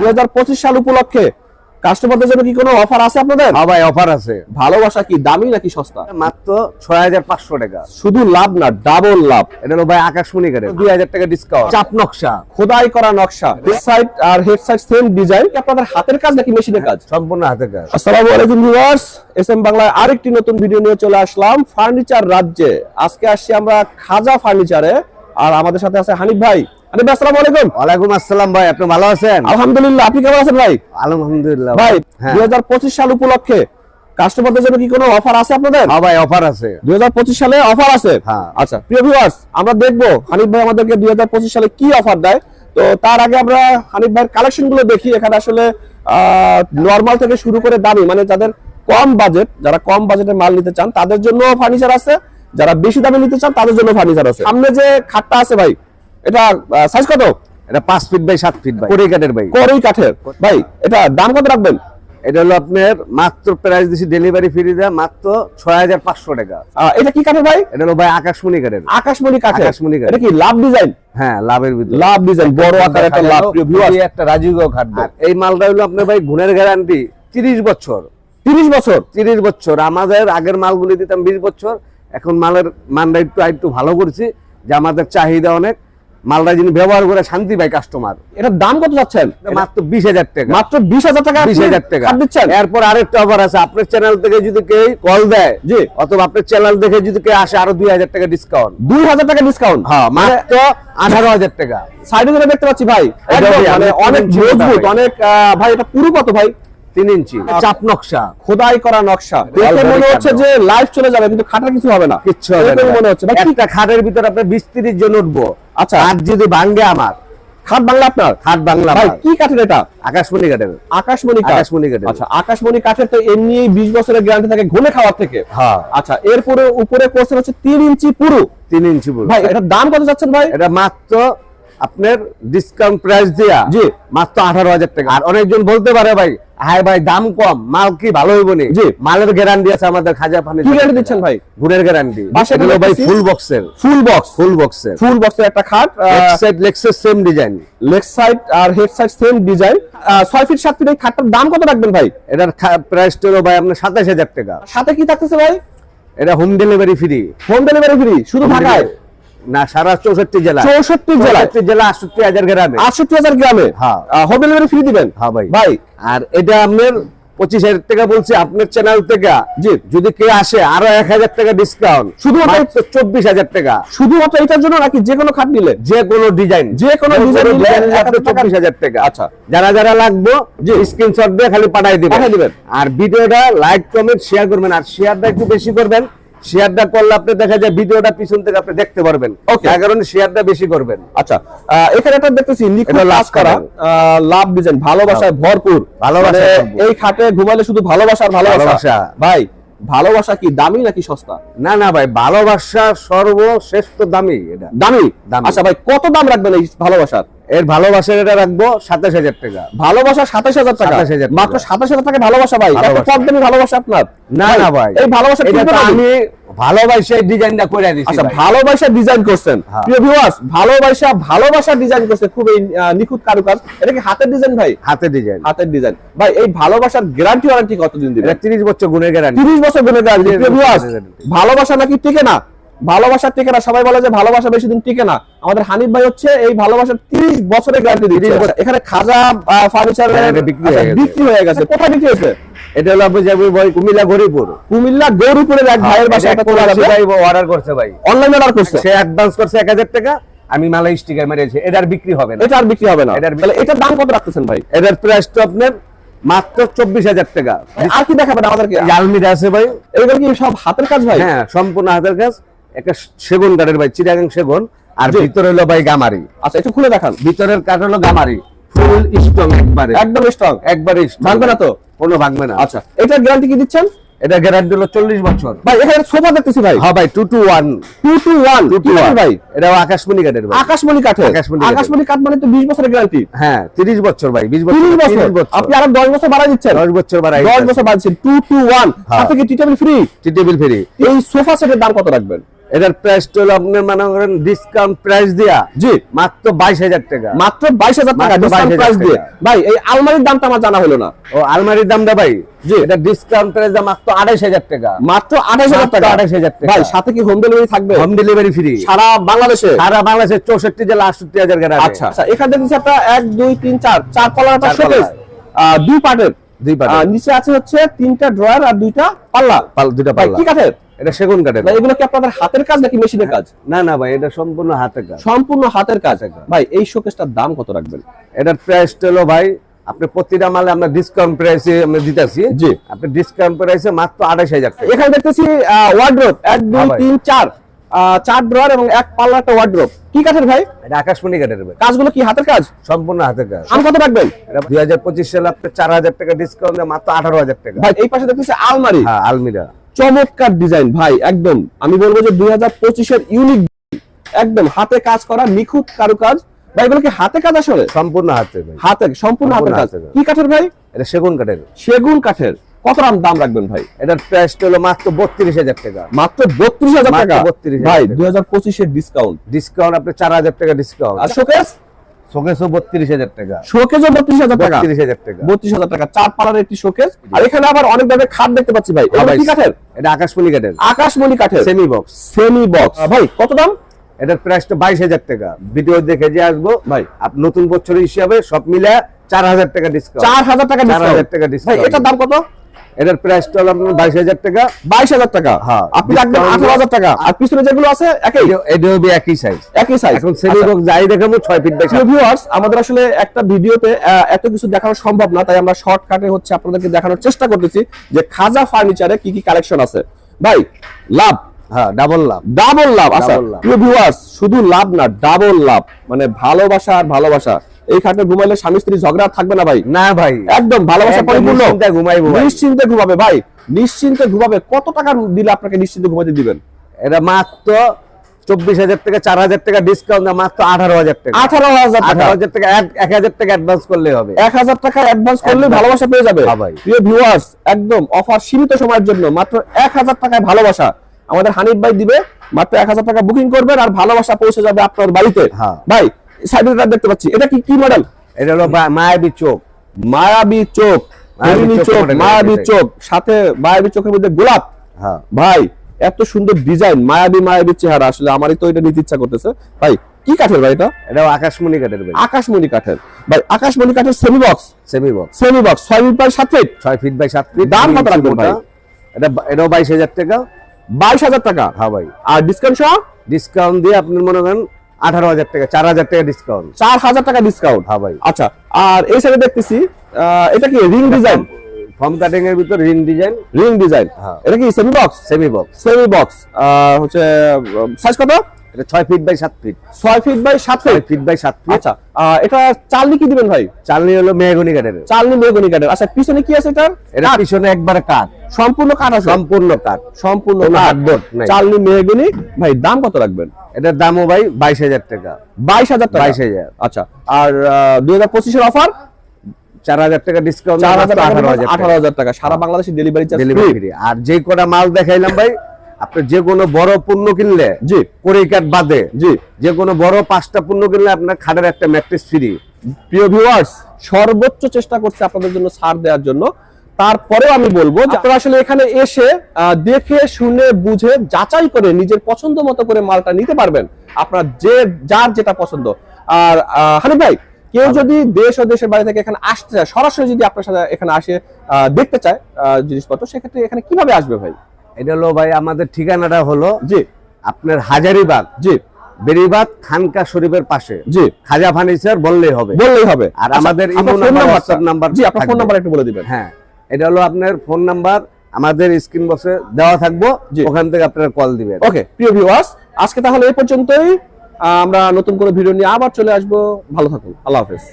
দুই সাল উপলক্ষে কাস্টমারদের জন্য কি কোনো অফার আছে আপনাদের? হ্যাঁ ভাই অফার আছে। ভালোবাসা কি দামি নাকি সস্তা? মাত্র ছয় হাজার পাঁচশো টাকা। শুধু লাভ না ডাবল লাভ। এটা হলো ভাই আকাশমণি দুই হাজার টাকা ডিসকাউন্ট চাপ নকশা। খোদাই করা নকশা। সাইড আর হেড সাইড সেম ডিজাইন আপনাদের হাতের কাজ নাকি মেশিনের কাজ? সম্পূর্ণ হাতের কাজ। আসসালামু আলাইকুম ভিউয়ার্স এসএম বাংলায় আরেকটি নতুন ভিডিও নিয়ে চলে আসলাম। ফার্নিচার রাজ্যে। আজকে আসছি আমরা খাজা ফার্নিচারে আর আমাদের সাথে আছে হানিফ ভাই। হানিফ ভাই আসসালামু আলাইকুম। ওয়ালাইকুম আসসালাম ভাই আপনি ভালো আছেন? আলহামদুলিল্লাহ আপনি কেমন আছেন ভাই? আলহামদুলিল্লাহ। ভাই হ্যাঁ। দুই সাল উপলক্ষে কাস্টমারদের জন্য কি কোনো অফার আছে আপনাদের? হ্যাঁ ভাই অফার আছে। দুই সালে অফার আছে? হ্যাঁ। আচ্ছা প্রিয় ভিউয়ার্স আমরা দেখব হানিফ ভাই আমাদেরকে দুই সালে কি অফার দেয়। তো তার আগে আমরা হানিফ ভাইয়ের কালেকশনগুলো দেখি এখানে আসলে নর্মাল থেকে শুরু করে দামি মানে যাদের কম বাজেট যারা কম বাজেটে মাল নিতে চান তাদের জন্য ফার্নিচার আছে যারা বেশি দামে নিতে চান তাদের জন্য ফার্নিচার আছে। সামনে যে খাটটা আছে ভাই এটা সাইজ কত? এটা পাঁচ ফিট বাই সাত ফিট কাঠের ভাই। কাঠের। ভাই এটা দাম কত রাখবেন? এটা হলো আপনার মাত্র প্রাইস দিছি ডেলিভারি ফ্রি দেয় মাত্র ছয় হাজার পাঁচশো টাকা। এটা কি কাঠের ভাই? এটা হলো ভাই আকাশমণি কাঠের। আকাশমণি কাঠের। আকাশমণি কাঠের। এটা কি লাভ ডিজাইন হ্যাঁ লাভের ভিতরে। লাভ ডিজাইন বড় আকার একটা লাভ এই একটা রাজুগাঁও এই মালটা হলো আপনার ভাই গুণের গ্যারান্টি তিরিশ বছর। 30 বছর? তিরিশ বছর। আমাদের আগের মালগুলি দিতাম বিশ বছর এখন মালের মানটা একটু একটু ভালো করছি যে আমাদের চাহিদা অনেক। মালটা যিনি ব্যবহার করে শান্তি পায় কাস্টমার এটার দাম কত যাচ্ছেন? মাত্র বিশ হাজার টাকা। মাত্র বিশ হাজার টাকা বিশ হাজার টাকা। দিচ্ছেন? এরপর আরেকটা অফার আছে আপনার চ্যানেল থেকে যদি কেউ কল দেয় জি। অথবা আপনার চ্যানেল দেখে যদি কেউ আসে আরও দুই হাজার টাকা ডিসকাউন্ট দুই হাজার টাকা ডিসকাউন্ট হ্যাঁ মাত্র আঠারো হাজার টাকা। সাইডে দেখতে পাচ্ছি ভাই। মানে অনেক মজবুত অনেক ভাই এটা পুরো কত ভাই? তিন ইঞ্চি। চাপ নকশা। খোদাই করা নকশা। দেখে মনে হচ্ছে যে লাইভ চলে যাবে কিন্তু খাটার কিছু হবে না। কিচ্ছু হবে না। মনে হচ্ছে একটা খাটের ভিতরে আপনার বিশ তিরিশ জন উঠবো। আচ্ছা। আর যদি ভাঙ্গে আমার। খাট বাংলা আপনার? খাট বাংলা ভাই কি কাঠের এটা? আকাশমণি কাঠের। আকাশমণি আকাশমণি কাঠের। আচ্ছা আকাশমণি কাঠের তো এমনি বিশ বছরের গ্যারান্টি থাকে ঘুমে খাওয়ার থেকে। হ্যাঁ। আচ্ছা এরপরে উপরে কোর্সের হচ্ছে তিন ইঞ্চি পুরো। তিন ইঞ্চি পুরো। ভাই দাম কত যাচ্ছেন ভাই? এটা মাত্র আপনার ডিসকাউন্ট প্রাইস দিয়া জি। মাত্র আঠারো হাজার টাকা। আর অনেকজন বলতে পারে ভাই হাই ভাই দাম কম মাল কি ভালো হইব নি? জি। মালের গ্যারান্টি আছে আমাদের খাজা পানি কি guarantee দিচ্ছেন ভাই? গুণের গ্যারান্টি বাসায় এগুলো ভাই ফুল বক্সের ফুল বক্স ফুল বক্সের ফুল বক্সের একটা খাট সাইড লেক্সের সেম ডিজাইন লেগ সাইড আর হেড সাইড সেম ডিজাইন ছয় ফিট সাত ফিট এই খাটটার দাম কত রাখবেন ভাই? এটার প্রাইস হলো ভাই আপনার সাতাশ হাজার টাকা। সাথে কি থাকতেছে ভাই? এটা home delivery free home delivery free শুধু ঢাকায়? না সারা চৌষট্টি জেলা। চৌষট্টি চৌষট্টি জেলা আটষট্টি হাজার গ্রামে। আটষট্টি হাজার গ্রামে? হ্যাঁ। হোম ডেলিভারি ফ্রি দিবেন? হ্যাঁ ভাই। ভাই। আর এটা আপনার পঁচিশ হাজার টাকা বলছি আপনার চ্যানেল থেকে জি। যদি কেউ আসে আরও এক হাজার টাকা ডিসকাউন্ট শুধুমাত্র চব্বিশ হাজার টাকা। শুধুমাত্র এটার জন্য নাকি যে কোনো খাট নিলে যে কোনো ডিজাইন যে কোনো ডিজাইন নিলে হাজার টাকা- চব্বিশ হাজার টাকা। আচ্ছা। যারা যারা লাগবে যে স্ক্রিনশট দিয়ে খালি পাঠাই দিবেন। পাঠাই দিবেন। আর ভিডিওটা লাইক কমেন্ট শেয়ার করবেন। আর শেয়ারটা একটু বেশি করবেন। শেয়ারটা করলে আপনি দেখা যায় ভিডিওটা পিছন থেকে আপনি দেখতে পারবেন. তার কারণে শেয়ারটা বেশি করবেন। আচ্ছা এখানে একটা দেখতেছি লাভ করা। লাভ ডিজাইন ভালোবাসায় ভরপুর। ভালোবাসায় মানে এই খাটে ঘুমালে শুধু ভালোবাসা আর ভালোবাসা? ভালোবাসা। ভাই ভালোবাসা কি দামি নাকি সস্তা? না না ভাই ভালোবাসা সর্বশ্রেষ্ঠ দামি এটা। দামি? দামি। আচ্ছা ভাই কত দাম রাখবেন এই ভালোবাসার? এর ভালোবাসার এটা রাখব সাতাশ হাজার টাকা। ভালোবাসা সাতাশ হাজার টাকা? 27,000 টাকা। মাত্র সাতাশ হাজার টাকা ভালোবাসা ভাই? ভালোবাসা। কম দামি ভালোবাসা আপনার? না না ভাই। এই ভালোবাসা আমি ডিজাইনটা করে দিছি আচ্ছা ভালোবাসা ডিজাইন করছেন। হ্যাঁ। প্রিয় ভিউয়ার্স ভালোবাসা ভালোবাসা ডিজাইন করছে খুব এই আহ, নিখুঁত কারুকাজ। এটা কি হাতের ডিজাইন ভাই? হাতে ডিজাইন হাতের ডিজাইন ভাই এই ভালোবাসার গ্যারান্টি ওয়ারেন্টি কতদিন দিবেন? এটা তিরিশ বছর গুণের গ্যারান্টি তিরিশ বছর গুণের গ্যারান্টি 30 বছর ভিউয়ার্স ভালোবাসা নাকি টিকে না? ভালোবাসা টিকে না সবাই বলে যে ভালোবাসা বেশি দিন টিকে না। আমাদের হানিফ ভাই হচ্ছে এই ভালোবাসার তিরিশ বছরের গ্যারান্টি দিচ্ছে। আচ্ছা, এখানে খাজা ফার্নিচার হ্যাঁ, বিক্রি হয়ে গেছে। বিক্রি হয়ে গেছে। কোথায় বিক্রি হয়েছে? এটা হলো আপনি যাব ভাই কুমিল্লা গরিপুর। কুমিল্লা গৌরীপুরের এক ভাইয়ের বাসায় একটা কোলা ভাই অর্ডার করছে ভাই। অনলাইন অর্ডার করছে? সে অ্যাডভান্স করছে এক হাজার টাকা আমি মালাই স্টিকার মেরেছি। এটার বিক্রি হবে না। এটা আর বিক্রি হবে না। এটার তাহলে এটার দাম কত রাখতেছেন ভাই? এটার প্রাইস তো আপনার মাত্র চব্বিশ হাজার টাকা। আর কি দেখাবেন আমাদেরকে? আলমিরা আছে ভাই। এগুলো কি সব হাতের কাজ ভাই? হ্যাঁ সম্পূর্ণ হাতের কাজ। একটা সেগুন কাঠের ভাই চিরাগাং সেগুন আর ভিতরে হলো ভাই গামারি। আচ্ছা একটু খুলে দেখান। ভিতরের কাঠ হলো গামারি। ফুল স্ট্রং একবারে। একদম স্ট্রং একবারে ভাঙবে না তো? কোনো ভাঙবে না। আচ্ছা এটা গ্যারান্টি কি দিচ্ছেন? এটা গ্যারান্টি হলো চল্লিশ বছর। ভাই এখানে সোফা দেখতেছি ভাই। হ্যাঁ ভাই two two one two two one two two one ভাই? এটা আকাশমণি কাঠের ভাই। আকাশমণি কাঠ আকাশমণি আকাশমণি কাঠ মানে তো বিশ বছরের গ্যারান্টি হ্যাঁ তিরিশ বছর ভাই বিশ বছর। তিরিশ বছর? 30 বছর। আপনি আরও দশ বছর বাড়াই দিচ্ছেন। দশ বছর বাড়াই দশ বছর বাড়াচ্ছেন। Two two one. সাথে কি tea table free tea table free এই সোফা সেটের দাম কত রাখবেন? এটার প্রাইস হলো আপনার মনে করেন ডিসকাউন্ট প্রাইস দিয়া জি। মাত্র বাইশ হাজার টাকা। মাত্র বাইশ হাজার টাকা ডিসকাউন্ট প্রাইস দিয়ে। ভাই এই আলমারির দামটা আমার জানা হলো না। ও আলমারির দামটা ভাই জি। এটা ডিসকাউন্ট প্রাইস মাত্র আড়াইশ হাজার টাকা। মাত্র আঠাশ হাজার টাকা। 28,000 টাকা। ভাই সাথে কি হোম ডেলিভারি থাকবে? হোম ডেলিভারি ফ্রি সারা বাংলাদেশে? সারা বাংলাদেশের চৌষট্টি জেলা আটষট্টি হাজার আচ্ছা আচ্ছা, এখানে দেখতেছি একটা এক দুই তিন চার চার পাল্লার একটা শোকেস দুই পার্টের দুই পার্টের। আহ, নিচে আছে হচ্ছে তিনটা ড্রয়ার আর দুইটা পাল্লা। পাল্লা ভাই পাল্লা। কি কাঠের? এটা সেগুন কাঠের ভাই এগুলো কি আপনাদের হাতের কাজ নাকি মেশিনের কাজ? না না ভাই এটা সম্পূর্ণ হাতে কাজ। সম্পূর্ণ হাতের কাজ। ভাই এই শোকেসটার দাম কত রাখবেন? এটার প্রাইস হলো ভাই আপনি প্রতিটা মালে আমরা ডিসকাউন্ট প্রাইসে আমরা দিতেছি। জি। আপনি ডিসকাউন্ট প্রাইসে মাত্র আড়াইশ হাজার টাকা। এখানে দেখতেছি ওয়ার্ড্রোপ এক দুই হ্যাঁ তিন চার। চার ড্রয়ার এবং এক পাল্লা একটা ওয়ার্ড্রোপ কি কাঠের ভাই? এটা আকাশমণি কাঠের ভাই। কাজগুলো কি হাতের কাজ? সম্পূর্ণ হাতে কাজ। কত রাখবেন? দুই হাজার পঁচিশ সালে আপনি চার হাজার টাকা ডিসকাউন্ট মাত্র আঠারো হাজার টাকা। ভাই এই পাশে দেখতেছি আলমারি। হ্যাঁ আলমিরা। চমৎকার ডিজাইন ভাই একদম। আমি বলব যে দুই হাজার পঁচিশের ইউনিক একদম হাতে কাজ করা নিখুঁত কারুকাজ। ভাই এগুলো কি হাতে কাজ আসলে? সম্পূর্ণ হাতে হাতে সম্পূর্ণ হাতে কাজ। কি কাঠের ভাই? এটা সেগুন কাঠের। সেগুন কাঠের। কত দাম দাম রাখবেন ভাই? এটার প্রাইস হলো মাত্র বত্রিশ হাজার টাকা। মাত্র বত্রিশ হাজার টাকা? 32,000 ভাই দুই হাজার পঁচিশের ডিসকাউন্ট ডিসকাউন্ট আপনি চার হাজার টাকা ডিসকাউন্ট আর শোকেস শোকেসও বত্রিশ হাজার টাকা। শোকেজও বত্রিশ হাজার টাকা? বত্রিশ হাজার টাকা। বত্রিশ হাজার টাকা চার পালার একটি শোকেস। আর এখানে আবার অনেক ধরনের খাট দেখতে পাচ্ছি ভাই। হ্যাঁ কি কাঠের? এটা আকাশমণি কাঠের। আকাশমণি কাঠের। Semi box. Semi box. ভাই। কত দাম? এটার প্রাইসটা বাইশ হাজার টাকা। ভিডিও দেখে যে আসব ভাই। নতুন বছর হিসাবে সব মিলে চার হাজার টাকা ডিসকাউন্ট চার হাজার টাকা 4,000 ডিসকাউন্ট টাকা ভাই এটার দাম কত? এটার প্রাইসটা হলো আপনার বাইশ হাজার টাকা। বাইশ হাজার টাকা? হ্যাঁ, আপনি রাখবেন আঠারো হাজার টাকা। আর পিছনে যেগুলো আছে একই? এটা- হবে একই সাইজ একই সাইজ এখন সেমি বক্স যাই দেখাবো ছয় ফিট ভিউয়ার্স আমাদের আসলে একটা ভিডিওতে এত কিছু দেখানো সম্ভব না তাই আমরা শর্টকাটে হচ্ছে আপনাদেরকে দেখানোর চেষ্টা করতেছি যে খাজা ফার্নিচারে কি কি কালেকশন আছে। ভাই লাভ। হ্যাঁ ডাবল লাভ। ডাবল লাভ আচ্ছা। প্রিয় ভিউয়ার্স শুধু লাভ না ডাবল লাভ। মানে ভালোবাসা আর ভালোবাসা। এই খাটে ঘুমাইলে স্বামী স্ত্রী ঝগড়া থাকবে না ভাই। না ভাই। একদম ভালোবাসা পরিপূর্ণ। ঘুমাইবো নিশ্চিন্তে ঘুমাবে ভাই। নিশ্চিন্তে ঘুমাবে। কত টাকা দিলে আপনাকে নিশ্চিন্তে ঘুমাতে দিবেন? এটা মাত্র চব্বিশ হাজার টাকা চার হাজার টাকা ডিসকাউন্ট মাত্র আঠারো হাজার টাকা। আঠারো হাজার টাকা। হাজার টাকা এক- হাজার টাকা অ্যাডভান্স করলে হবে। এক হাজার টাকা অ্যাডভান্স করলে ভালোবাসা পেয়ে যাবে। হ্যাঁ প্রিয় ভিউয়ার্স একদম অফার সীমিত সময়ের জন্য মাত্র এক হাজার টাকায় ভালোবাসা। আমাদের হানিফ ভাই দিবে মাত্র এক হাজার টাকা বুকিং করবেন আর ভালোবাসা পৌঁছে যাবে আপনার বাড়িতে। হ্যাঁ। ভাই সাইডে দেখতে পাচ্ছি। এটা কি কি মডেল এটা হলো মায়াবী চোখ। মায়াবী চোখ। মায়াবী চোখ চোখ মায়াবী চোখ। সাথে মায়াবী চোখের মধ্যে গোলাপ? হ্যাঁ। ভাই এত সুন্দর ডিজাইন মায়াবী মায়াবী চেহারা। আসলে আমারই তো এটা নিতে ইচ্ছা করতেছে। ভাই কি কাঠের ভাই এটা? এটাও আকাশমণি কাঠের ভাই। আকাশমণি কাঠের। ভাই আকাশমণি কাঠের semi box semi box semi box ছয় ফিট বাই সাত ফিট ছয় ফিট বাই সাত ফিট দাম কত রাখবেন ভাই? এটা এটাও বাইশ হাজার টাকা। বাইশ হাজার টাকা? হ্যাঁ ভাই। আর ডিসকাউন্ট সহ? ডিসকাউন্ট দিয়ে আপনি মনে করেন আঠারো হাজার টাকা চার হাজার টাকা ডিসকাউন্ট চার হাজার টাকা ডিসকাউন্ট হ্যাঁ ভাই। আচ্ছা আর এই সাইডে দেখতেছি এটা কি রিং ডিজাইন ফর্ম কাটিং এর ভিতর রিং ডিজাইন রিং ডিজাইন। এটা কি semi box semi box semi box হচ্ছে সাইজ কত? এটা ছয় ফিট বাই সাত ফিট ছয় ফিট বাই সাত ফিট ফিট বাই সাত ফিট আচ্ছা এটা চালনি কি দিবেন ভাই? চালনি হলো মেহগনি কাঠের। চালনি মেগনি কাঠের। আচ্ছা পিছনে কি আছে এটার এটা পিছনে একবারে কাঠ। সম্পূর্ণ কাঠ আছে? সম্পূর্ণ কাঠ। সম্পূর্ণ কাঠ। চালনি মেহগনি। ভাই দাম কত রাখবেন? এটার দামও ভাই বাইশ হাজার টাকা। বাইশ হাজার টাকা? বাইশ হাজার। আচ্ছা আর দুই হাজার পঁচিশের অফার? চার হাজার টাকা ডিসকাউন্ট চার হাজার আঠারো হাজার টাকা। সারা বাংলাদেশে ডেলিভারি চার্জ ডেলিভারি আর যে কটা মাল দেখাইলাম ভাই আপনি যে কোনো বড় পণ্য কিনলে জি। কাঠ বাদে জি। যে কোনো বড় পাঁচটা পণ্য কিনলে আপনার খাটের একটা ম্যাট্রেস ফ্রি প্রিয় ভিউয়ার্স সর্বোচ্চ চেষ্টা করছে আপনাদের জন্য ছাড় দেওয়ার জন্য। তারপরেও আমি বলব যে আপনারা আসলে এখানে এসে দেখে শুনে বুঝে যাচাই করে নিজের পছন্দ মতো করে মালটা নিতে পারবেন। আপনার যে যার যেটা পছন্দ। আর হানিফ ভাই কেউ যদি দেশ ও দেশের বাইরে থেকে এখানে আসতে চায় সরাসরি যদি আপনার সাথে এখানে আসে দেখতে চায় জিনিসপত্র সেক্ষেত্রে এখানে কীভাবে আসবে ভাই? এটা হলো ভাই আমাদের ঠিকানাটা হলো জি। আপনার হাজারিবাগ। জি। বেরিবাগ খানকা শরীফের পাশে। জি। খাজা ফার্নিচার বললেই হবে। বললেই হবে। আর আচ্ছা, আমাদের ইমো নাম্বার, WhatsApp নাম্বার জি আপনার ফোন নাম্বার একটু বলে দিবেন। হ্যাঁ। এটা হলো আপনার ফোন নাম্বার আমাদের স্ক্রিন বক্সে দেওয়া থাকব। ওখান থেকে আপনারা কল দিবেন। ওকে প্রিয় ভিউয়ার্স আজকে তাহলে এই পর্যন্তই। আমরা নতুন করে ভিডিও নিয়ে আবার চলে আসব। ভালো থাকুন। আল্লাহ হাফেজ।